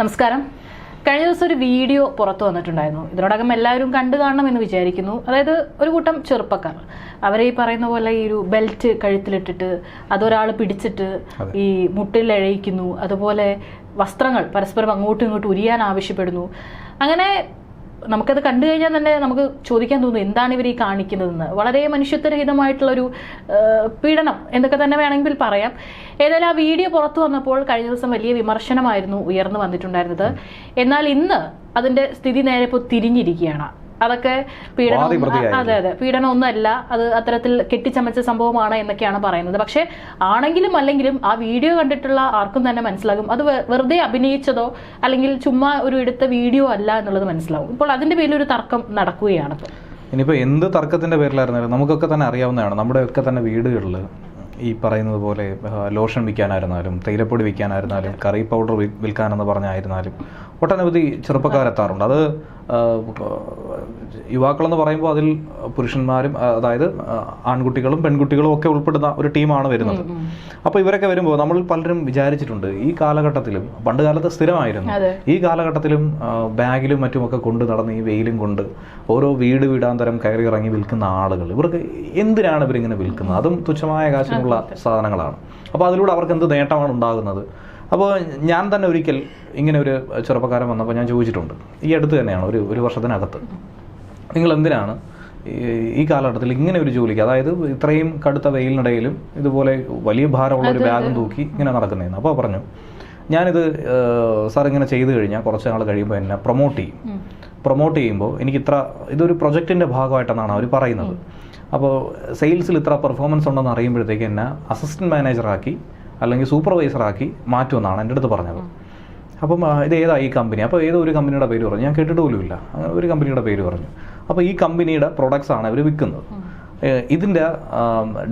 നമസ്കാരം. കഴിഞ്ഞ ദിവസം ഒരു വീഡിയോ പുറത്തു വന്നിട്ടുണ്ടായിരുന്നു. ഇതിനോടകം എല്ലാവരും കണ്ടു കാണണം എന്ന് വിചാരിക്കുന്നു. അതായത് ഒരു കൂട്ടം ചെറുപ്പക്കാർ. അവരെ ഈ പറയുന്ന പോലെ ഈ ഒരു ബെൽറ്റ് കഴുത്തിലിട്ടിട്ട് അതൊരാൾ പിടിച്ചിട്ട് ഈ മുട്ടിൽ എഴയിക്കുന്നു അതുപോലെ വസ്ത്രങ്ങൾ പരസ്പരം അങ്ങോട്ടും ഇങ്ങോട്ടും ഉരിയാൻ ആവശ്യപ്പെടുന്നു. അങ്ങനെ നമുക്കത് കണ്ടു കഴിഞ്ഞാൽ തന്നെ നമുക്ക് ചോദിക്കാൻ തോന്നും എന്താണ് ഇവർ ഈ കാണിക്കുന്നതെന്ന്. വളരെ മനുഷ്യത്വരഹിതമായിട്ടുള്ളൊരു പീഡനം എന്നൊക്കെ തന്നെ വേണമെങ്കിൽ പറയാം. ഏതായാലും ആ വീഡിയോ പുറത്തു വന്നപ്പോൾ കഴിഞ്ഞ ദിവസം വലിയ വിമർശനമായിരുന്നു ഉയർന്നു വന്നിട്ടുണ്ടായിരുന്നത്. എന്നാൽ ഇന്ന് അതിന്റെ സ്ഥിതി നേരെ ഇപ്പോൾ തിരിഞ്ഞിരിക്കുകയാണ്. അതൊക്കെ പീഡനം അതെ അതെ. പീഡനം ഒന്നല്ല അത് അത്തരത്തിൽ കെട്ടിച്ചമച്ച സംഭവമാണ് എന്നൊക്കെയാണ് പറയുന്നത്. പക്ഷേ ആണെങ്കിലും അല്ലെങ്കിലും ആ വീഡിയോ കണ്ടിട്ടുള്ള ആർക്കും തന്നെ മനസ്സിലാകും. അത് വെറുതെ അഭിനയിച്ചതോ അല്ലെങ്കിൽ ചുമ്മാ ഒരു എടുത്ത വീഡിയോ അല്ല എന്നുള്ളത് മനസ്സിലാവും ഇപ്പോൾ അതിന്റെ പേരിൽ ഒരു തർക്കം നടക്കുകയാണ് ഇനിയിപ്പോ ഇനിയിപ്പോൾ എന്ത് തർക്കത്തിന്റെ പേരിലായിരുന്നാലും നമുക്കൊക്കെ തന്നെ അറിയാവുന്നതാണ്. നമ്മുടെയൊക്കെ തന്നെ വീടുകളിൽ ഈ പറയുന്നത് പോലെ ലോഷൻ വിൽക്കാനായിരുന്നാലും തേയിലപ്പൊടി വിൽക്കാനായിരുന്നാലും കറി പൗഡർ വിൽക്കാനെന്ന് പറഞ്ഞായിരുന്നാലും ഒട്ടനവധി ചെറുപ്പക്കാരെത്താറുണ്ട്. അത് യുവാക്കളെന്ന് പറയുമ്പോൾ അതിൽ പുരുഷന്മാരും അതായത് ആൺകുട്ടികളും പെൺകുട്ടികളും ഒക്കെ ഉൾപ്പെടുന്ന ഒരു ടീമാണ് വരുന്നത്. അപ്പോൾ ഇവരൊക്കെ വരുമ്പോൾ നമ്മൾ പലരും വിചാരിച്ചിട്ടുണ്ട് ഈ കാലഘട്ടത്തിലും പണ്ട് കാലത്ത് സ്ഥിരമായിരുന്നു. ഈ കാലഘട്ടത്തിലും ബാഗിലും മറ്റുമൊക്കെ കൊണ്ട് നടന്ന് ഈ വെയിലും കൊണ്ട് ഓരോ വീട് വീടാന്തരം കയറി ഇറങ്ങി വിൽക്കുന്ന ആളുകൾ ഇവർക്ക് എന്തിനാണ് ഇവരിങ്ങനെ വിൽക്കുന്നത്? അതും തുച്ഛമായ കാശിനുള്ള സാധനങ്ങളാണ്. അപ്പോൾ അതിലൂടെ അവർക്ക് എന്ത് നേട്ടമാണ് ഉണ്ടാകുന്നത്? അപ്പോൾ ഞാൻ തന്നെ ഒരിക്കൽ ഇങ്ങനെ ഒരു ചെറുപ്പക്കാരൻ വന്നപ്പോൾ ഞാൻ ചോദിച്ചിട്ടുണ്ട്. ഈ അടുത്ത് തന്നെയാണ് ഒരു ഒരു വർഷത്തിനകത്ത്. നിങ്ങൾ എന്തിനാണ് ഈ- കാലഘട്ടത്തിൽ ഇങ്ങനെ ഒരു ജോലിക്ക് അതായത് ഇത്രയും കടുത്ത വെയിലിനിടയിലും ഇതുപോലെ വലിയ ഭാരമുള്ള ഒരു ബാഗും തൂക്കി ഇങ്ങനെ നടക്കുന്നതെന്ന്. അപ്പോൾ പറഞ്ഞു ഞാനിത് സാർ ഇങ്ങനെ ചെയ്തു കഴിഞ്ഞാൽ കുറച്ച് നാൾ കഴിയുമ്പോൾ എന്നെ പ്രൊമോട്ട് ചെയ്യും. പ്രൊമോട്ട് ചെയ്യുമ്പോൾ എനിക്ക് ഇത്ര ഇതൊരു പ്രൊജക്റ്റിന്റെ ഭാഗമായിട്ടെന്നാണ് അവർ പറയുന്നത്. അപ്പോൾ സെയിൽസിൽ ഇത്ര പെർഫോമൻസ് ഉണ്ടെന്ന് അറിയുമ്പോഴത്തേക്ക് എന്നെ അസിസ്റ്റന്റ് മാനേജറാക്കി അല്ലെങ്കിൽ സൂപ്പർവൈസറാക്കി മാറ്റുമെന്നാണ് എന്റെ അടുത്ത് പറഞ്ഞത്. അപ്പം ഇത് ഏതാ ഈ കമ്പനി അപ്പോൾ ഏതോ ഒരു കമ്പനിയുടെ പേര് പറഞ്ഞു. ഞാൻ കേട്ടിട്ട് പോലുമില്ല അങ്ങനെ ഒരു കമ്പനിയുടെ പേര് പറഞ്ഞു. അപ്പോൾ ഈ കമ്പനിയുടെ പ്രൊഡക്ട്സ് ആണ് ഇവർ വിൽക്കുന്നത്. ഇതിന്റെ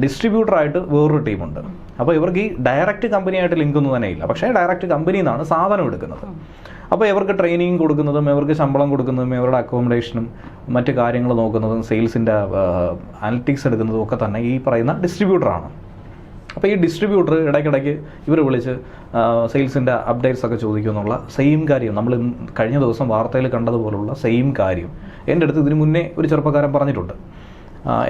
ഡിസ്ട്രിബ്യൂട്ടറായിട്ട് വേറൊരു ടീമുണ്ട് അപ്പോൾ ഇവർക്ക് ഈ ഡയറക്റ്റ് കമ്പനിയായിട്ട് ലിങ്ക് ഒന്നും തന്നെ ഇല്ല. പക്ഷേ ഡയറക്റ്റ് കമ്പനിയിൽ നിന്നാണ് സാധനം എടുക്കുന്നത്. അപ്പോൾ ഇവർക്ക് ട്രെയിനിങ് കൊടുക്കുന്നതും ഇവർക്ക് ശമ്പളം കൊടുക്കുന്നതും ഇവരുടെ അക്കോമഡേഷനും മറ്റു കാര്യങ്ങൾ നോക്കുന്നതും സെയിൽസിന്റെ അനലിറ്റിക്സ് എടുക്കുന്നതും ഒക്കെ തന്നെ ഈ പറയുന്ന ഡിസ്ട്രിബ്യൂട്ടറാണ് അപ്പോൾ ഈ ഡിസ്ട്രിബ്യൂട്ടർ ഇടയ്ക്കിടയ്ക്ക് ഇവർ വിളിച്ച് സെയിൽസിന്റെ അപ്ഡേറ്റ്സ് ഒക്കെ ചോദിക്കും എന്നുള്ള സെയിം കാര്യം. നമ്മൾ കഴിഞ്ഞ ദിവസം വാർത്തയിൽ കണ്ടതുപോലുള്ള സെയിം കാര്യം. എന്റെ അടുത്ത് ഇതിന് മുന്നേ ഒരു ചെറുപ്പക്കാരൻ പറഞ്ഞിട്ടുണ്ട്.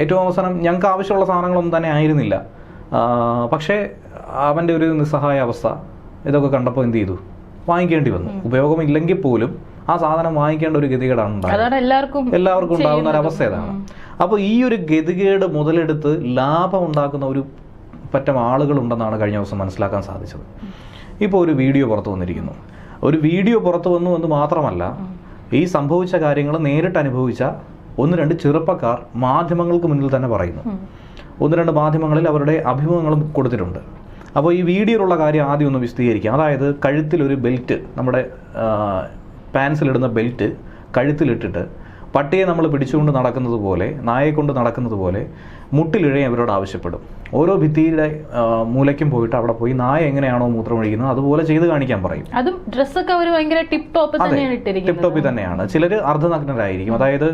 ഏറ്റവും അവസാനം ഞങ്ങൾക്ക് ആവശ്യമുള്ള സാധനങ്ങളൊന്നും തന്നെ ആയിരുന്നില്ല. പക്ഷേ അവന്റെ ഒരു നിസ്സഹായ അവസ്ഥ ഇതൊക്കെ കണ്ടപ്പോൾ എന്ത് ചെയ്തു? വാങ്ങിക്കേണ്ടി വന്നു. ഉപയോഗമില്ലെങ്കിൽ പോലും ആ സാധനം വാങ്ങിക്കേണ്ട ഒരു ഗതികേടാണ് എല്ലാവർക്കും എല്ലാവർക്കും ഉണ്ടാകുന്ന ഒരു അവസ്ഥ ഇതാണ്. അപ്പോൾ ഈ ഒരു ഗതികേട് മുതലെടുത്ത് ലാഭം ഉണ്ടാക്കുന്ന ഒരു പറ്റം ആളുകളുണ്ടെന്നാണ് കഴിഞ്ഞ ദിവസം മനസ്സിലാക്കാൻ സാധിച്ചത്. ഇപ്പോൾ ഒരു വീഡിയോ പുറത്തു വന്നിരിക്കുന്നു. ഒരു വീഡിയോ പുറത്തു വന്നു എന്ന് മാത്രമല്ല ഈ സംഭവിച്ച കാര്യങ്ങൾ നേരിട്ട് അനുഭവിച്ച ഒന്ന് രണ്ട് ചെറുപ്പക്കാർ മാധ്യമങ്ങൾക്ക് മുന്നിൽ തന്നെ പറയുന്നു. ഒന്ന് രണ്ട് മാധ്യമങ്ങളിൽ അവരുടെ അഭിമുഖങ്ങളും കൊടുത്തിട്ടുണ്ട്. അപ്പോൾ ഈ വീഡിയോയിലുള്ള കാര്യം ആദ്യം ഒന്ന് വിശദീകരിക്കാം. അതായത് കഴുത്തിലൊരു ബെൽറ്റ് നമ്മുടെ പാൻസിലിടുന്ന ബെൽറ്റ് കഴുത്തിലിട്ടിട്ട് പട്ടിയെ നമ്മൾ പിടിച്ചുകൊണ്ട് നടക്കുന്നത് പോലെ നായയെ കൊണ്ട് നടക്കുന്നത് പോലെ മുട്ടിലിഴയും അവരോട് ആവശ്യപ്പെടും. ഓരോ ഭിത്തിയുടെ മൂലയ്ക്കും പോയിട്ട് അവിടെ പോയി നായ എങ്ങനെയാണോ മൂത്രമൊഴിക്കുന്നത് അതുപോലെ ചെയ്ത് കാണിക്കാൻ പറയും. അതും ഡ്രസ്സൊക്കെ അവർ ഭയങ്കര ടിപ് ടോപ്പ് ടിപ് ടോപ്പിൽ തന്നെയാണ്. ചിലർ അർദ്ധനഗ്നരായിരിക്കും. അതായത്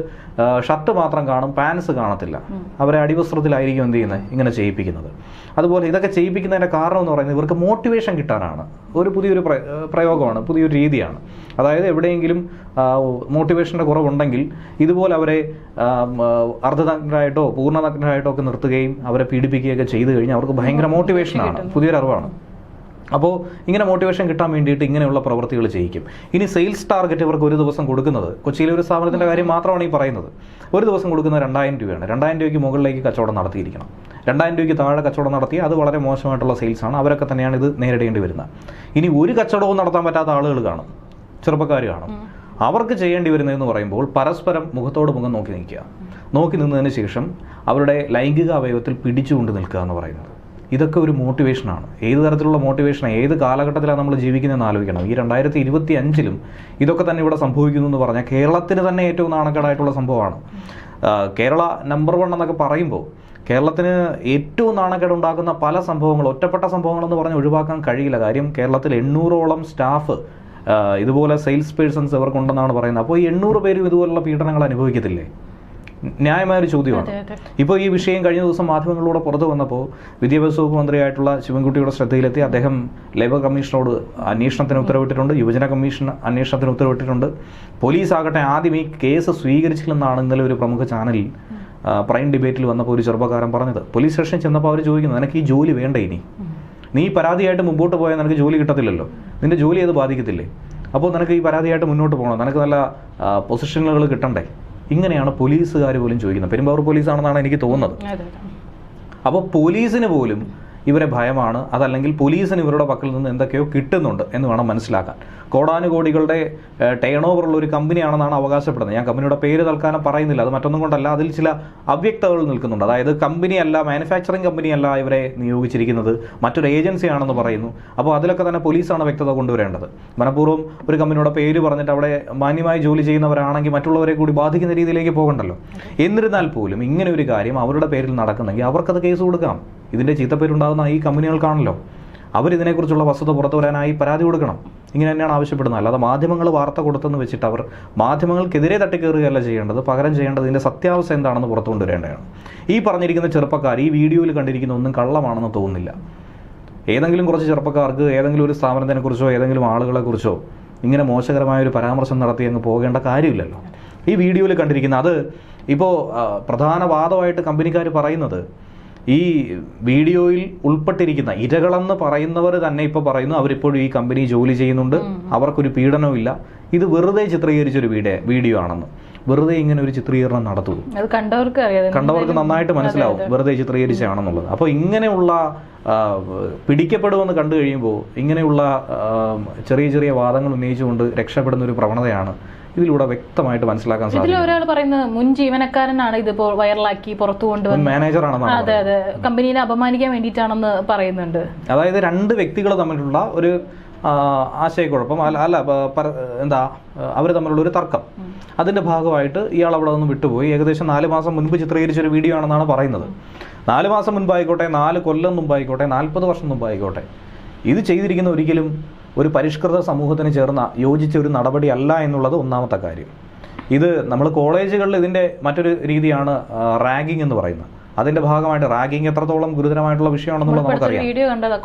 ഷർട്ട് മാത്രം കാണും പാൻസ് കാണത്തില്ല. അവരെ അടിവസ്ത്രത്തിലായിരിക്കും എന്ത് ചെയ്യുന്നത്? ഇങ്ങനെ ചെയ്യിപ്പിക്കുന്നത്. അതുപോലെ ഇതൊക്കെ ചെയ്യിപ്പിക്കുന്നതിന്റെ കാരണം എന്ന് പറയുന്നത് ഇവർക്ക് മോട്ടിവേഷൻ കിട്ടാനാണ്. ഒരു പുതിയൊരു പ്ര- പ്രയോഗമാണ് പുതിയൊരു രീതിയാണ്. അതായത് എവിടെയെങ്കിലും മോട്ടിവേഷന്റെ കുറവുണ്ടെങ്കിൽ ഇതുപോലെ അവരെ അർദ്ധനഗ്നരായിട്ടോ പൂർണനഗ്നരായിട്ടോ ഒക്കെ നിർത്തുകയും അവരെ പീഡിപ്പിക്കുകയൊക്കെ ചെയ്തു കഴിഞ്ഞാൽ അവർക്ക് ഭയങ്കര മോട്ടിവേഷനാണ് പുതിയൊരു അറിവാണ്. അപ്പോൾ ഇങ്ങനെ മോട്ടിവേഷൻ കിട്ടാൻ വേണ്ടിയിട്ട് ഇങ്ങനെയുള്ള പ്രവൃത്തികൾ ചെയ്യിക്കും. ഇനി സെയിൽസ് ടാർഗറ്റ് ഇവർക്ക് ഒരു ദിവസം കൊടുക്കുന്നത് കൊച്ചിയിലെ ഒരു സ്ഥാപനത്തിന്റെ കാര്യം മാത്രമാണ് ഈ പറയുന്നത്. ഒരു ദിവസം കൊടുക്കുന്നത് രണ്ടായിരം രൂപയാണ്. രണ്ടായിരം രൂപയ്ക്ക് മുകളിലേക്ക് കച്ചവടം നടത്തിയിരിക്കണം. രണ്ടായിരം രൂപയ്ക്ക് താഴെ കച്ചവടം നടത്തി അത് വളരെ മോശമായിട്ടുള്ള സെയിൽസാണ് അവരൊക്കെ തന്നെയാണ് ഇത് നേരിടേണ്ടി വരുന്നത്. ഇനി ഒരു കച്ചവടവും നടത്താൻ പറ്റാത്ത ആളുകൾ കാണും. ചെറുപ്പക്കാർ കാണും. അവർക്ക് ചെയ്യേണ്ടി വരുന്നതെന്ന് പറയുമ്പോൾ പരസ്പരം മുഖത്തോട് മുഖം നോക്കി നിൽക്കുക. നോക്കി നിന്നതിന് ശേഷം അവരുടെ ലൈംഗിക അവയവത്തിൽ പിടിച്ചുകൊണ്ട് നിൽക്കുക എന്ന് പറയുന്നത്. ഇതൊക്കെ ഒരു മോട്ടിവേഷനാണ് ഏത് തരത്തിലുള്ള മോട്ടിവേഷൻ ഏത് കാലഘട്ടത്തിലാണ് നമ്മൾ ജീവിക്കുന്നതെന്ന് ആലോചിക്കണം. ഈ രണ്ടായിരത്തി ഇരുപത്തി അഞ്ചിലും ഇതൊക്കെ തന്നെ ഇവിടെ സംഭവിക്കുന്നു എന്ന് പറഞ്ഞാൽ കേരളത്തിന് തന്നെ ഏറ്റവും നാണക്കേടായിട്ടുള്ള സംഭവമാണ്. കേരള നമ്പർ വൺ എന്നൊക്കെ പറയുമ്പോൾ കേരളത്തിന് ഏറ്റവും നാണക്കേട് ഉണ്ടാക്കുന്ന പല സംഭവങ്ങൾ ഒറ്റപ്പെട്ട സംഭവങ്ങളെന്ന് പറഞ്ഞ് ഒഴിവാക്കാൻ കഴിയില്ല. കാര്യം കേരളത്തിൽ എണ്ണൂറോളം സ്റ്റാഫ് ഇതുപോലെ സെയിൽസ് പേഴ്സൺസ് ഇവർക്കുണ്ടെന്നാണ് പറയുന്നത്. അപ്പോൾ ഈ എണ്ണൂറ് പേരും ഇതുപോലുള്ള പീഡനങ്ങൾ അനുഭവിക്കത്തില്ലേ? ന്യായമായ ഒരു ചോദ്യമാണ്. ഇപ്പോൾ ഈ വിഷയം കഴിഞ്ഞ ദിവസം മാധ്യമങ്ങളിലൂടെ പുറത്തു വന്നപ്പോൾ വിദ്യാഭ്യാസ വകുപ്പ് മന്ത്രിയായിട്ടുള്ള ശിവൻകുട്ടിയുടെ ശ്രദ്ധയിലെത്തി അദ്ദേഹം ലേബർ കമ്മീഷനോട് അന്വേഷണത്തിന് ഉത്തരവിട്ടിട്ടുണ്ട് യുവജന കമ്മീഷൻ അന്വേഷണത്തിന് ഉത്തരവിട്ടിട്ടുണ്ട്. പോലീസ് ആകട്ടെ ആദ്യം ഈ കേസ് സ്വീകരിച്ചില്ലെന്നാണ് ഇന്നലെ ഒരു പ്രമുഖ ചാനലിൽ പ്രൈം ഡിബേറ്റിൽ വന്നപ്പോൾ ഒരു ചെറുപ്പക്കാരൻ പറഞ്ഞത് പോലീസ് സ്റ്റേഷനിൽ ചെന്നപ്പോൾ അവർ ചോദിക്കുന്നത് നിനക്ക് ഈ ജോലി വേണ്ട ഇനി? നീ പരാതിയായിട്ട് മുമ്പോട്ട് പോയാൽ നിനക്ക് ജോലി കിട്ടത്തില്ലല്ലോ. നിന്റെ ജോലി അത് ബാധിക്കത്തില്ലേ? അപ്പോൾ നിനക്ക് ഈ പരാതിയായിട്ട് മുന്നോട്ട് പോകണം. നിനക്ക് നല്ല പൊസിഷനുകൾ കിട്ടണ്ടേ? ഇങ്ങനെയാണ് പോലീസുകാർ പോലും ചോദിക്കുന്നത്. പെരുമ്പാവൂർ പോലീസാണെന്നാണ് എനിക്ക് തോന്നുന്നത്. അപ്പോൾ പോലീസിന് പോലും ഇവരെ ഭയമാണ്. അതല്ലെങ്കിൽ പോലീസിന് ഇവരുടെ പക്കൽ നിന്ന് എന്തൊക്കെയോ കിട്ടുന്നുണ്ട് എന്ന് വേണം മനസ്സിലാക്കാൻ. കോടാനുകോടികളുടെ ടേൺ ഓവർ ഉള്ള ഒരു കമ്പനിയാണെന്നാണ് അവകാശപ്പെടുന്നത്. ഞാൻ കമ്പനിയുടെ പേര് തൽക്കാലം പറയുന്നില്ല. അത് മറ്റൊന്നും കൊണ്ടല്ല. അതിൽ ചില അവ്യക്തതകൾ നിൽക്കുന്നുണ്ട്. അതായത് കമ്പനിയല്ല മാനുഫാക്ചറിങ് കമ്പനിയല്ല ഇവരെ നിയോഗിച്ചിരിക്കുന്നത്. മറ്റൊരു ഏജൻസിയാണെന്ന് പറയുന്നു. അപ്പോൾ അതിലൊക്കെ തന്നെ പോലീസാണ് വ്യക്തത കൊണ്ടുവരേണ്ടത്. മനഃപൂർവം ഒരു കമ്പനിയുടെ പേര് പറഞ്ഞിട്ട് അവിടെ മാന്യമായി ജോലി ചെയ്യുന്നവരാണെങ്കിൽ മറ്റുള്ളവരെ കൂടി ബാധിക്കുന്ന രീതിയിലേക്ക് പോകണ്ടല്ലോ. എന്നിരുന്നാൽ പോലും ഇങ്ങനെ ഒരു കാര്യം അവരുടെ പേരിൽ നടക്കുന്നെങ്കിൽ അവർക്കത് കേസ് കൊടുക്കാം. ഇതിന്റെ ചീത്തപ്പേരുണ്ടാകുന്ന ഈ കമ്പനികൾക്കാണല്ലോ. അവരിതിനെക്കുറിച്ചുള്ള വസ്തുത പുറത്തു വരാനായി പരാതി കൊടുക്കണം. ഇങ്ങനെ തന്നെയാണ് ആവശ്യപ്പെടുന്നത്. അല്ലാതെ മാധ്യമങ്ങൾ വാർത്ത കൊടുത്തെന്ന് വെച്ചിട്ട് അവർ മാധ്യമങ്ങൾക്കെതിരെ തട്ടിക്കയറുകയല്ല ചെയ്യേണ്ടത്. പകരം ചെയ്യേണ്ടത് ഇതിന്റെ സത്യാവസ്ഥ എന്താണെന്ന് പുറത്തു കൊണ്ടുവരേണ്ടതാണ്. ഈ പറഞ്ഞിരിക്കുന്ന ചെറുപ്പക്കാർ ഈ വീഡിയോയിൽ കണ്ടിരിക്കുന്ന ഒന്നും കള്ളമാണെന്ന് തോന്നുന്നില്ല. ഏതെങ്കിലും കുറച്ച് ചെറുപ്പക്കാർക്ക് ഏതെങ്കിലും ഒരു സ്ഥാപനത്തിനെക്കുറിച്ചോ ഏതെങ്കിലും ആളുകളെക്കുറിച്ചോ ഇങ്ങനെ മോശകരമായ ഒരു പരാമർശം നടത്തി അങ്ങ് പോകേണ്ട കാര്യമില്ലല്ലോ. ഈ വീഡിയോയിൽ കണ്ടിരിക്കുന്ന അത് ഇപ്പോൾ പ്രധാന വാദമായിട്ട് കമ്പനിക്കാർ പറയുന്നത് ഈ വീഡിയോയിൽ ഉൾപ്പെട്ടിരിക്കുന്ന ഇരകളെന്ന് പറയുന്നവർ തന്നെ ഇപ്പോൾ പറയുന്നു അവരിപ്പോഴും ഈ കമ്പനി ജോലി ചെയ്യുന്നുണ്ട്. അവർക്കൊരു പീഡനവും ഇത് വെറുതെ ചിത്രീകരിച്ചൊരു വീഡിയോ വീഡിയോ ആണെന്ന്. വെറുതെ ഇങ്ങനെ ഒരു ചിത്രീകരണം നടത്തുന്നു. കണ്ടവർക്ക് കണ്ടവർക്ക് നന്നായിട്ട് മനസ്സിലാവും. വെറുതെ ചിത്രീകരിച്ചാണെന്നുള്ളത്. അപ്പോൾ ഇങ്ങനെയുള്ള പിടിക്കപ്പെടുമെന്ന് കണ്ടു കഴിയുമ്പോൾ ഇങ്ങനെയുള്ള ചെറിയ ചെറിയ വാദങ്ങൾ ഉന്നയിച്ചുകൊണ്ട് രക്ഷപ്പെടുന്ന ഒരു പ്രവണതയാണ് ഇതിലൂടെ വ്യക്തമായിട്ട് മനസ്സിലാക്കാൻ സാധിക്കും. ഒരാൾ പറയുന്നത് മുൻ ജീവനക്കാരനാണ് ഇതിപ്പോ വൈറലാക്കി പുറത്തു കൊണ്ടുവന്ന കൊണ്ടുവന്നത് മാനേജറാണെന്നാണ് അതെ അതെ. കമ്പനിയെ അപമാനിക്കാൻ വേണ്ടിയിട്ടാണെന്ന് പറയുന്നുണ്ട്. അതായത് രണ്ട് വ്യക്തികൾ തമ്മിലുള്ള ഒരു ആശയക്കുഴപ്പം അല്ല അല്ല എന്താ അവർ തമ്മിലുള്ള ഒരു തർക്കം. അതിന്റെ ഭാഗമായിട്ട് ഇയാൾ അവിടെ നിന്ന് വിട്ടുപോയി. ഏകദേശം നാല് മാസം മുൻപ് ചിത്രീകരിച്ച ഒരു വീഡിയോ ആണെന്നാണ് പറയുന്നത്. നാല് മാസം മുൻപായിക്കോട്ടെ നാല് കൊല്ലം മുമ്പായിക്കോട്ടെ നാൽപ്പത് വർഷം മുമ്പായിക്കോട്ടെ. ഇത് ചെയ്തിരിക്കുന്ന ഒരിക്കലും ഒരു പരിഷ്കൃത സമൂഹത്തിന് ചേർന്ന യോജിച്ച ഒരു നടപടി അല്ല എന്നുള്ളത് ഒന്നാമത്തെ കാര്യം. ഇത് നമ്മൾ കോളേജുകളിൽ ഇതിന്റെ മറ്റൊരു രീതിയാണ് റാഗിംഗ് എന്ന് പറയുന്നത്. അതിന്റെ ഭാഗമായിട്ട് റാഗിംഗ് എത്രത്തോളം ഗുരുതരമായിട്ടുള്ള വിഷയമാണെന്നുള്ളത് നമുക്കറിയാം.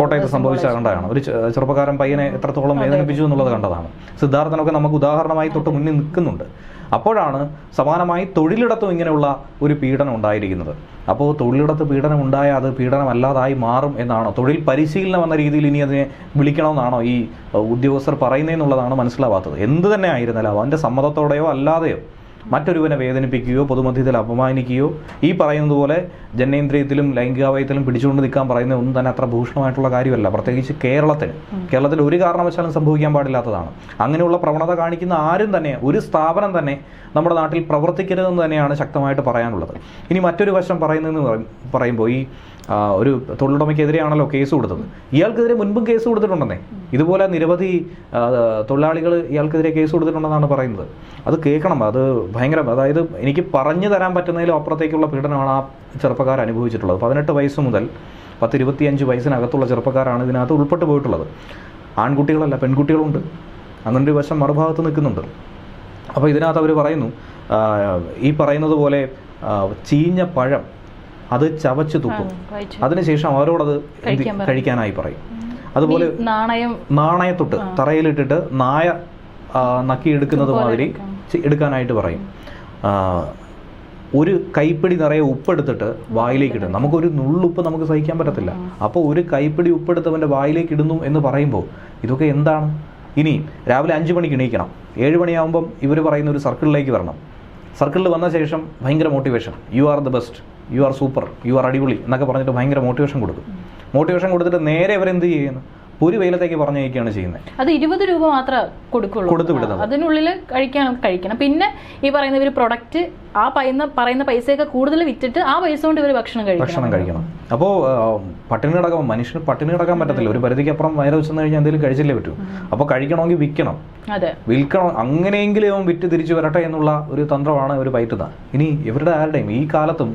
കോട്ടയത്ത് സംഭവിച്ച കണ്ടതാണ് ഒരു ചെറുപ്പക്കാരൻ പയ്യനെ എത്രത്തോളം വേദനിപ്പിച്ചു എന്നുള്ളത് കണ്ടതാണ്. സിദ്ധാർത്ഥനൊക്കെ നമുക്ക് ഉദാഹരണമായി തൊട്ട് മുന്നിൽ നിൽക്കുന്നുണ്ട്. അപ്പോഴാണ് സമാനമായി തൊഴിലിടത്തും ഇങ്ങനെയുള്ള ഒരു പീഡനം ഉണ്ടായിരിക്കുന്നത്. അപ്പോൾ തൊഴിലിടത്ത് പീഡനം ഉണ്ടായാൽ അത് പീഡനമല്ലാതായി മാറും എന്നാണോ? തൊഴിൽ പരിശീലനം എന്ന രീതിയിൽ ഇനി അതിനെ വിളിക്കണമെന്നാണോ ഈ ഉദ്യോഗസ്ഥർ പറയുന്നതെന്നുള്ളതാണ് മനസ്സിലാവാത്തത്. എന്ത് തന്നെ ആയിരുന്നാലും അവന്റെ സമ്മതത്തോടെയോ അല്ലാതെയോ മറ്റൊരുവനെ വേദനിപ്പിക്കുകയോ പൊതുമധ്യത്തിൽ അപമാനിക്കുകയോ ഈ പറയുന്നത് പോലെ ജനേന്ദ്രിയത്തിലും ലൈംഗികാവയത്തിലും പിടിച്ചുകൊണ്ട് നിൽക്കാൻ പറയുന്നത് ഒന്നും തന്നെ അത്ര ഭൂഷണമായിട്ടുള്ള കാര്യമല്ല. പ്രത്യേകിച്ച് കേരളത്തിന്. കേരളത്തിൽ ഒരു കാരണവശാലും സംഭവിക്കാൻ പാടില്ലാത്തതാണ്. അങ്ങനെയുള്ള പ്രവണത കാണിക്കുന്ന ആരും തന്നെ ഒരു സ്ഥാപനം തന്നെ നമ്മുടെ നാട്ടിൽ പ്രവർത്തിക്കരുതെന്ന് തന്നെയാണ് ശക്തമായിട്ട് പറയാനുള്ളത്. ഇനി മറ്റൊരു വശം പറയുന്നതെന്ന് പറയുമ്പോൾ ഈ ഒരു തൊഴിലുടമയ്ക്കെതിരെയാണല്ലോ കേസ് കൊടുത്തത്. ഇയാൾക്കെതിരെ മുൻപും കേസ് കൊടുത്തിട്ടുണ്ടെന്നേ. ഇതുപോലെ നിരവധി തൊഴിലാളികൾ ഇയാൾക്കെതിരെ കേസ് കൊടുത്തിട്ടുണ്ടെന്നാണ് പറയുന്നത്. അത് കേൾക്കണം. അത് ഭയങ്കര അതായത് എനിക്ക് പറഞ്ഞു തരാൻ പറ്റുന്നതിലും അപ്പുറത്തേക്കുള്ള പീഡനമാണ് ആ ചെറുപ്പക്കാർ അനുഭവിച്ചിട്ടുള്ളത്. പതിനെട്ട് വയസ്സ് മുതൽ പത്ത് ഇരുപത്തിയഞ്ച് വയസ്സിനകത്തുള്ള ചെറുപ്പക്കാരാണ് ഇതിനകത്ത് ഉൾപ്പെട്ട് പോയിട്ടുള്ളത്. ആൺകുട്ടികളല്ല പെൺകുട്ടികളുണ്ട്. അങ്ങനെ ഒരു വശം മറുഭാഗത്ത് നിൽക്കുന്നുണ്ട്. അപ്പോൾ ഇതിനകത്ത് അവർ പറയുന്നു ഈ പറയുന്നത് പോലെ ചീഞ്ഞ പഴം അത് ചവച്ച് തുപ്പും വായിച്ചു അതിനുശേഷം അവരോടത് കഴിക്കാനായി പറയും. അതുപോലെ നാണയം. നാണയത്തൊട്ട് തറയിലിട്ടിട്ട് നായ നക്കി നക്കിയെടുക്കുന്നത് മാതിരി എടുക്കാനായിട്ട് പറയും. ഒരു കൈപ്പിടി നിറയെ ഉപ്പെടുത്തിട്ട് വായിലേക്ക് ഇടും. നമുക്കൊരു നുള്ളുപ്പ് നമുക്ക് സഹിക്കാൻ പറ്റത്തില്ല. അപ്പോൾ ഒരു കൈപ്പിടി ഉപ്പെടുത്തവന്റെ വായിലേക്ക് ഇടുന്നു എന്ന് പറയുമ്പോൾ ഇതൊക്കെ എന്താണ്? ഇനി രാവിലെ അഞ്ച് മണിക്ക് എണീക്കണം. ഏഴ് മണിയാകുമ്പം ഇവർ പറയുന്ന ഒരു സർക്കിളിലേക്ക് വരണം. സർക്കിളിൽ വന്ന ശേഷം ഭയങ്കര motivation you are the best you are super you are അടിപൊളി എന്നൊക്കെ പറഞ്ഞിട്ട് ഭയങ്കര മോട്ടിവേഷൻ കൊടുക്കും. മോട്ടിവേഷൻ കൊടുത്തിട്ട് നേരെ ഇവരെന്ത് ചെയ്യുന്നു? ഒരു വെയിലത്തേക്ക് പറഞ്ഞയക്കുകയാണ് ചെയ്യുന്നത്. അത് ഇരുപത് രൂപ മാത്രമേ കൊടുക്കുള്ളൂ. കൊടുത്തു വിടുന്നത്. അതിനുള്ളിൽ കഴിക്കാൻ കഴിക്കണം. പിന്നെ ഈ പറയുന്ന ഒരു പ്രൊഡക്റ്റ് ആ പറയുന്ന പറയുന്ന പൈസയൊക്കെ കൂടുതൽ വിറ്റിട്ട് ആ പൈസ കൊണ്ട് ഇവർ ഭക്ഷണം കഴിക്കണം. ഭക്ഷണം കഴിക്കണം. അപ്പോൾ പട്ടിണി കിടക്കാൻ മനുഷ്യന് പട്ടിണി കിടക്കാൻ പറ്റത്തില്ല. ഒരു പരിധിക്ക് അപ്പുറം വയറ് വെച്ചെന്ന് കഴിഞ്ഞാൽ എന്തെങ്കിലും കഴിച്ചില്ലേ പറ്റൂ. അപ്പോൾ കഴിക്കണമെങ്കിൽ വിൽക്കണം. അതെ. വിൽക്കണം. അങ്ങനെയെങ്കിലും വിറ്റ് തിരിച്ചു വരട്ടെ എന്നുള്ള ഒരു തന്ത്രമാണ് ഇവർ പയറ്റുന്നത് ഇനി ഇവരുടെ ആരുടെയും ഈ കാലത്തും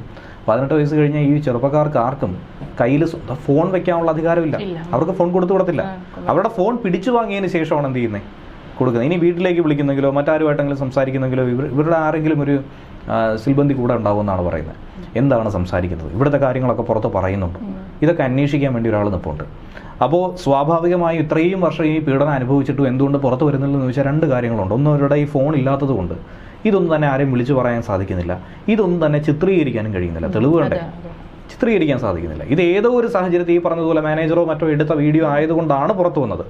പതിനെട്ട് വയസ്സ് കഴിഞ്ഞ ഈ ചെറുപ്പക്കാർക്ക് ആർക്കും കയ്യിൽ ഫോൺ വെക്കാനുള്ള അധികാരമില്ല. അവർക്ക് ഫോൺ കൊടുത്തു കൊടുത്തില്ല അവരുടെ ഫോൺ പിടിച്ചു വാങ്ങിയതിന് ശേഷമാണ് എന്ത് ചെയ്യുന്നത് കൊടുക്കുന്നത്. ഇനി വീട്ടിലേക്ക് വിളിക്കുന്നെങ്കിലോ മറ്റാരുമായിട്ടെങ്കിലും സംസാരിക്കുന്നെങ്കിലോ ഇവർ ഇവരുടെ ആരെങ്കിലും ഒരു സിൽബന്തി കൂടെ ഉണ്ടാവുമെന്നാണ് പറയുന്നത്. എന്താണ് സംസാരിക്കുന്നത്? ഇവിടുത്തെ കാര്യങ്ങളൊക്കെ പുറത്ത് പറയുന്നുണ്ട്. ഇതൊക്കെ അന്വേഷിക്കാൻ വേണ്ടി ഒരാൾ നിൽപ്പുണ്ട് അപ്പോൾ സ്വാഭാവികമായും ഇത്രയും വർഷം ഈ പീഡനം അനുഭവിച്ചിട്ടും എന്തുകൊണ്ട് പുറത്ത് വരുന്നില്ലെന്ന് ചോദിച്ചാൽ രണ്ട് കാര്യങ്ങളുണ്ട്. ഒന്ന് അവരുടെ ഈ ഫോൺ ഇല്ലാത്തത് കൊണ്ട് ഇതൊന്നും തന്നെ ആരെയും വിളിച്ചു പറയാൻ സാധിക്കുന്നില്ല. ഇതൊന്നും തന്നെ ചിത്രീകരിക്കാനും കഴിയുന്നില്ല. തെളിവ് വേണ്ടേ ചിത്രീകരിക്കാൻ സാധിക്കുന്നില്ല. ഇത് ഏതോ ഒരു സാഹചര്യത്തിൽ ഈ പറഞ്ഞതുപോലെ മാനേജറോ മറ്റോ എടുത്ത വീഡിയോ ആയതുകൊണ്ടാണ് പുറത്തു വന്നത്.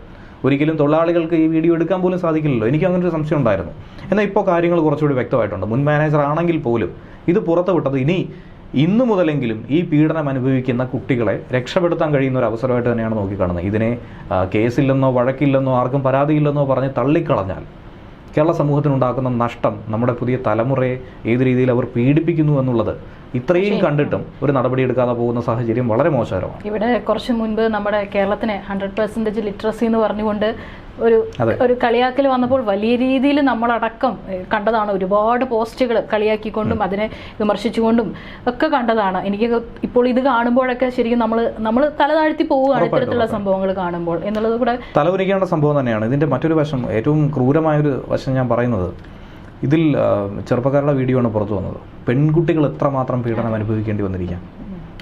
ഒരിക്കലും തൊഴിലാളികൾക്ക് ഈ വീഡിയോ എടുക്കാൻ പോലും സാധിക്കില്ലല്ലോ. എനിക്ക് അങ്ങനെ ഒരു സംശയം ഉണ്ടായിരുന്നു. എന്നാൽ ഇപ്പോൾ കാര്യങ്ങൾ കുറച്ചുകൂടി വ്യക്തമായിട്ടുണ്ട്. മുൻ മാനേജർ ആണെങ്കിൽ പോലും ഇത് പുറത്തു വിട്ടത് ഇനി ഇന്നു മുതലെങ്കിലും ഈ പീഡനം അനുഭവിക്കുന്ന കുട്ടികളെ രക്ഷപ്പെടുത്താൻ കഴിയുന്ന ഒരു അവസരമായിട്ട് തന്നെയാണ് നോക്കിക്കാണുന്നത്. ഇതിനെ കേസില്ലെന്നോ വഴക്കില്ലെന്നോ ആർക്കും പരാതിയില്ലെന്നോ പറഞ്ഞ് തള്ളിക്കളഞ്ഞാൽ കേരള സമൂഹത്തിനുണ്ടാക്കുന്ന നഷ്ടം നമ്മുടെ പുതിയ തലമുറയെ ഏത് രീതിയിൽ അവർ പീഡിപ്പിക്കുന്നു എന്നുള്ളത് ഇത്രയും കണ്ടിട്ടും ഒരു നടപടി എടുക്കാതെ പോകുന്ന സാഹചര്യം വളരെ മോശകരമാണ്. ഇവിടെ കുറച്ച് മുൻപ് നമ്മുടെ കേരളത്തിന് ഹൺഡ്രഡ് പെർസെന്റേജ് ലിറ്ററസി എന്ന് പറഞ്ഞുകൊണ്ട് ഒരു ഒരു കളിയാക്കൽ വന്നപ്പോൾ വലിയ രീതിയിൽ നമ്മളടക്കം കണ്ടതാണ്. ഒരുപാട് പോസ്റ്റുകൾ കളിയാക്കിക്കൊണ്ടും അതിനെ വിമർശിച്ചുകൊണ്ടും ഒക്കെ കണ്ടതാണ്. എനിക്ക് ഇപ്പോൾ ഇത് കാണുമ്പോഴൊക്കെ ശരിക്കും നമ്മൾ നമ്മൾ തലതാഴ്ത്തി പോവുകയാണ് ഇത്തരത്തിലുള്ള സംഭവങ്ങൾ കാണുമ്പോൾ. എന്നുള്ളത് കൂടെ തലവരിക്കേണ്ട സംഭവം തന്നെയാണ്. ഇതിന്റെ മറ്റൊരു വശം ഏറ്റവും ക്രൂരമായൊരു വശം ഞാൻ പറയുന്നത് ഇതിൽ ചെറുപ്പക്കാരുടെ വീഡിയോ ആണ് പുറത്തു വന്നത്. പെൺകുട്ടികൾ എത്രമാത്രം പീഡനം അനുഭവിക്കേണ്ടി വന്നിരിക്കാം.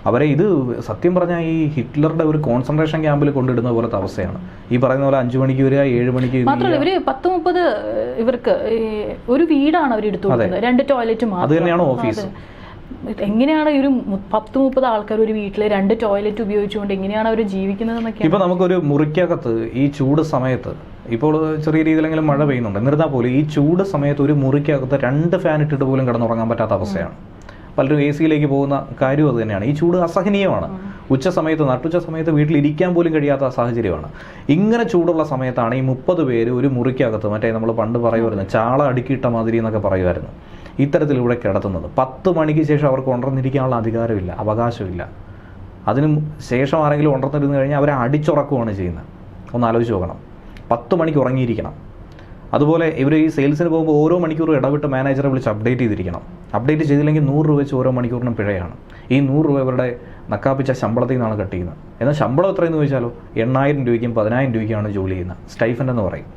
അവരെ ഇത് സത്യം പറഞ്ഞാൽ ഈ ഹിറ്റ്ലറുടെ ഒരു കോൺസെൻട്രേഷൻ ക്യാമ്പിൽ കൊണ്ടിടുന്ന പോലത്തെ അവസ്ഥയാണ്. ഈ പറയുന്ന പോലെ അഞ്ചു മണിക്ക് വരിക ഏഴ് മണിക്ക് മാത്രമല്ല ഇവർ പത്ത് മുപ്പത് ഇവർക്ക് ഒരു വീടാണ് അവർ എടുത്തു രണ്ട് ടോയ്ലറ്റ് അത് തന്നെയാണ് ഓഫീസ് എങ്ങനെയാണ് ഈ ഒരു പത്ത് മുപ്പത് ആൾക്കാർ ഒരു വീട്ടിലെ രണ്ട് ടോയ്ലറ്റ് ഉപയോഗിച്ചുകൊണ്ട് എങ്ങനെയാണ് അവർ ജീവിക്കുന്നത് ഇപ്പൊ നമുക്കൊരു മുറിക്കകത്ത് ഈ ചൂട് സമയത്ത് ഇപ്പോൾ ചെറിയ രീതിയിലെങ്കിലും മഴ പെയ്യുന്നുണ്ട്. എന്നിരുന്നാൽ പോലും ഈ ചൂട് സമയത്ത് ഒരു മുറിക്കകത്ത് രണ്ട് ഫാൻ ഇട്ടിട്ട് പോലും കിടന്നുറങ്ങാൻ പറ്റാത്ത അവസ്ഥയാണ്. പലരും എ സിയിലേക്ക് പോകുന്ന കാര്യം അത് തന്നെയാണ്. ഈ ചൂട് അസഹനീയമാണ്. ഉച്ച സമയത്ത് നട്ടുച്ച സമയത്ത് വീട്ടിൽ ഇരിക്കാൻ പോലും കഴിയാത്ത സാഹചര്യമാണ്. ഇങ്ങനെ ചൂടുള്ള സമയത്താണ് ഈ മുപ്പത് പേര് ഒരു മുറിക്കകത്ത് മറ്റേ നമ്മൾ പണ്ട് പറയുമായിരുന്നു ചാള അടുക്കിയിട്ട മാതിരി എന്നൊക്കെ പറയുമായിരുന്നു ഇത്തരത്തിൽ ഇവിടെ കിടത്തുന്നത്. പത്ത് മണിക്ക് ശേഷം അവർക്ക് ഉണർന്നിരിക്കാനുള്ള അധികാരമില്ല അവകാശമില്ല. അതിന് ശേഷം ആരെങ്കിലും ഉണർന്നിരുന്ന് കഴിഞ്ഞാൽ അവരെ അടിച്ചുറക്കുവാണ് ചെയ്യുന്നത്. ഒന്ന് ആലോചിച്ച് നോക്കണം. പത്ത് മണിക്ക് ഉറങ്ങിയിരിക്കണം. അതുപോലെ ഇവർ ഈ സെയിൽസിന് പോകുമ്പോൾ ഓരോ മണിക്കൂറും ഇടവിട്ട് മാനേജറെ വിളിച്ച് അപ്ഡേറ്റ് ചെയ്തിരിക്കണം. അപ്ഡേറ്റ് ചെയ്തില്ലെങ്കിൽ നൂറ് രൂപ വെച്ച് ഓരോ മണിക്കൂറിനും പിഴയാണ്. ഈ നൂറ് രൂപ ഇവരുടെ നക്കാപ്പിച്ച ശമ്പളത്തിൽ നിന്നാണ് കട്ട് ചെയ്യുന്നത്. എന്നാൽ ശമ്പളം എത്രയെന്ന് ചോദിച്ചാലോ? എണ്ണായിരം രൂപയ്ക്കും പതിനായിരം രൂപയ്ക്കാണ് ജോലി ചെയ്യുന്നത്. സ്റ്റൈഫൻഡ് എന്ന് പറയും.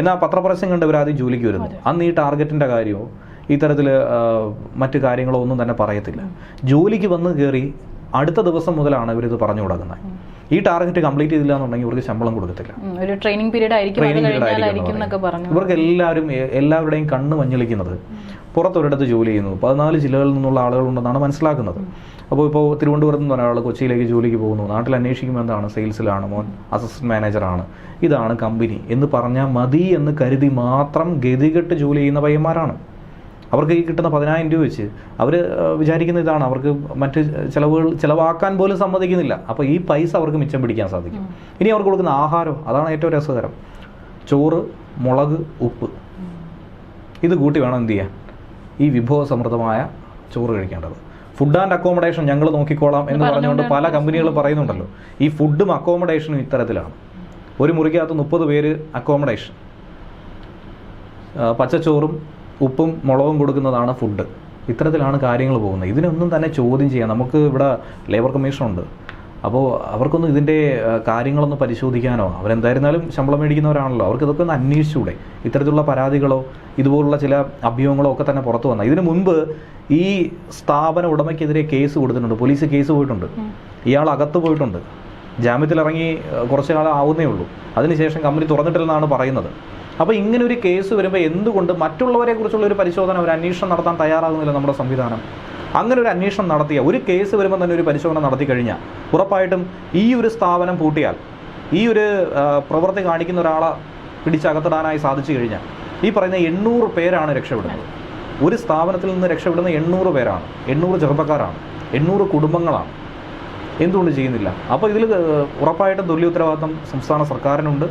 എന്നാൽ പത്രപ്രശ്നം കണ്ട് ഇവർ ആദ്യം ജോലിക്ക് വരുന്നു അന്ന് ഈ ടാർഗറ്റിന്റെ കാര്യമോ? ഇത്തരത്തിൽ മറ്റു കാര്യങ്ങളോ ഒന്നും തന്നെ പറയത്തില്ല. ജോലിക്ക് വന്ന് കയറി അടുത്ത ദിവസം മുതലാണ് ഇവരിത് പറഞ്ഞു തുടങ്ങുന്നത് ഈ ടാർഗറ്റ് കംപ്ലീറ്റ് ചെയ്തില്ല എന്നുണ്ടെങ്കിൽ ഇവർക്ക് ശമ്പളം കൊടുക്കത്തില്ല. ഒരു ട്രെയിനിങ് പീരീഡ് ആയിരിക്കും ഇവർക്ക് എല്ലാവരും എല്ലാവരുടെയും കണ്ണ് മഞ്ഞളിക്കുന്നത് പുറത്തൊരിടത്ത് ജോലി ചെയ്യുന്നു. പതിനാല് ജില്ലകളിൽ നിന്നുള്ള ആളുകളുണ്ടെന്നാണ് മനസ്സിലാക്കുന്നത്. അപ്പോൾ ഇപ്പോൾ തിരുവനന്തപുരത്ത് നിന്ന് ഒരാൾ കൊച്ചിയിലേക്ക് ജോലിക്ക് പോകുന്നു. നാട്ടിൽ അന്വേഷിക്കുമ്പോൾ എന്താണ്? സെയിൽസിലാണ് മോൻ അസിസ്റ്റന്റ് മാനേജറാണ്. ഇതാണ് കമ്പനി എന്ന് പറഞ്ഞാൽ മതി എന്ന് കരുതി മാത്രം ഗതികെട്ട് ജോലി ചെയ്യുന്ന പയ്യന്മാരാണ്. അവർക്ക് ഈ കിട്ടുന്ന പതിനായിരം രൂപ വെച്ച് അവർ വിചാരിക്കുന്ന ഇതാണ്. അവർക്ക് മറ്റ് ചിലവുകൾ ചിലവാക്കാൻ പോലും സമ്മതിക്കുന്നില്ല. അപ്പോൾ ഈ പൈസ അവർക്ക് മിച്ചം പിടിക്കാൻ സാധിക്കും. ഇനി അവർക്ക് കൊടുക്കുന്ന ആഹാരം അതാണ് ഏറ്റവും രസകരം. ചോറ് മുളക് ഉപ്പ്. ഇത് കൂട്ടി വേണം എന്ത് ചെയ്യാൻ? ഈ വിഭവസമൃദ്ധമായ ചോറ് കഴിക്കേണ്ടത്. ഫുഡ് ആൻഡ് അക്കോമഡേഷൻ ഞങ്ങൾ നോക്കിക്കോളാം എന്ന് പറഞ്ഞുകൊണ്ട് പല കമ്പനികൾ പറയുന്നുണ്ടല്ലോ. ഈ ഫുഡും അക്കോമഡേഷനും ഇത്തരത്തിലാണ്. ഒരു മുറിക്കകത്ത് മുപ്പത് പേര് അക്കോമഡേഷൻ പച്ചച്ചോറും ഉപ്പും മുളകും കൊടുക്കുന്നതാണ് ഫുഡ് ഇത്തരത്തിലാണ് കാര്യങ്ങൾ പോകുന്നത്. ഇതിനൊന്നും തന്നെ ചോദ്യം ചെയ്യാം. നമുക്ക് ഇവിടെ ലേബർ കമ്മീഷൻ ഉണ്ട്. അപ്പോൾ അവർക്കൊന്നും ഇതിന്റെ കാര്യങ്ങളൊന്നും കാര്യങ്ങളൊന്ന് പരിശോധിക്കാനോ അവരെന്തായിരുന്നാലും ശമ്പളം മേടിക്കുന്നവരാണല്ലോ. അവർക്ക് ഇതൊക്കെ ഒന്ന് അന്വേഷിച്ചൂടെ ഇത്തരത്തിലുള്ള പരാതികളോ ഇതുപോലുള്ള ചില അഭ്യൂഹങ്ങളോ ഒക്കെ തന്നെ പുറത്തു വന്ന ഇതിനു മുൻപ് ഈ സ്ഥാപന ഉടമയ്ക്കെതിരെ കേസ് കൊടുത്തിട്ടുണ്ട്. പോലീസ് കേസ് പോയിട്ടുണ്ട്. ഇയാൾ അകത്ത് പോയിട്ടുണ്ട്. ജാമ്യത്തിലിറങ്ങി കുറച്ച് കാലം ആവുന്നേ ഉള്ളൂ. അതിനുശേഷം കമ്പനി തുറന്നിട്ടില്ലെന്നാണ് പറയുന്നത്. അപ്പോൾ ഇങ്ങനെ ഒരു കേസ് വരുമ്പോൾ എന്തുകൊണ്ട് മറ്റുള്ളവരെ കുറിച്ചുള്ള ഒരു പരിശോധന ഒരു അന്വേഷണം നടത്താൻ തയ്യാറാകുന്നില്ല നമ്മുടെ സംവിധാനം? അങ്ങനെ ഒരു അന്വേഷണം നടത്തിയ ഒരു കേസ് വരുമ്പോൾ തന്നെ ഒരു പരിശോധന നടത്തി കഴിഞ്ഞാൽ ഉറപ്പായിട്ടും ഈ ഒരു സ്ഥാപനം പൂട്ടിയാൽ ഈ ഒരു പ്രവൃത്തി കാണിക്കുന്ന ഒരാളെ പിടിച്ചകത്തിടാനായി സാധിച്ചു കഴിഞ്ഞാൽ ഈ പറയുന്ന എണ്ണൂറ് പേരാണ് രക്ഷപ്പെടുന്നത്. ഒരു സ്ഥാപനത്തിൽ നിന്ന് രക്ഷപ്പെടുന്ന എണ്ണൂറ് പേരാണ്. എണ്ണൂറ് ചെറുപ്പക്കാരാണ്. എണ്ണൂറ് കുടുംബങ്ങളാണ്. എന്തുകൊണ്ട് ചെയ്യുന്നില്ല? അപ്പോൾ ഇതിൽ ഉറപ്പായിട്ടും തുല്യ ഉത്തരവാദിത്തം സംസ്ഥാന സർക്കാരിനുണ്ട്.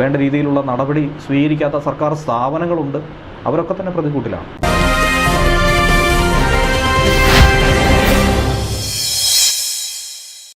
വേണ്ട രീതിയിലുള്ള നടപടി സ്വീകരിക്കാത്ത സർക്കാർ സ്ഥാപനങ്ങളുണ്ട്. അവരൊക്കെ തന്നെ പ്രതികൂട്ടിലാണ്.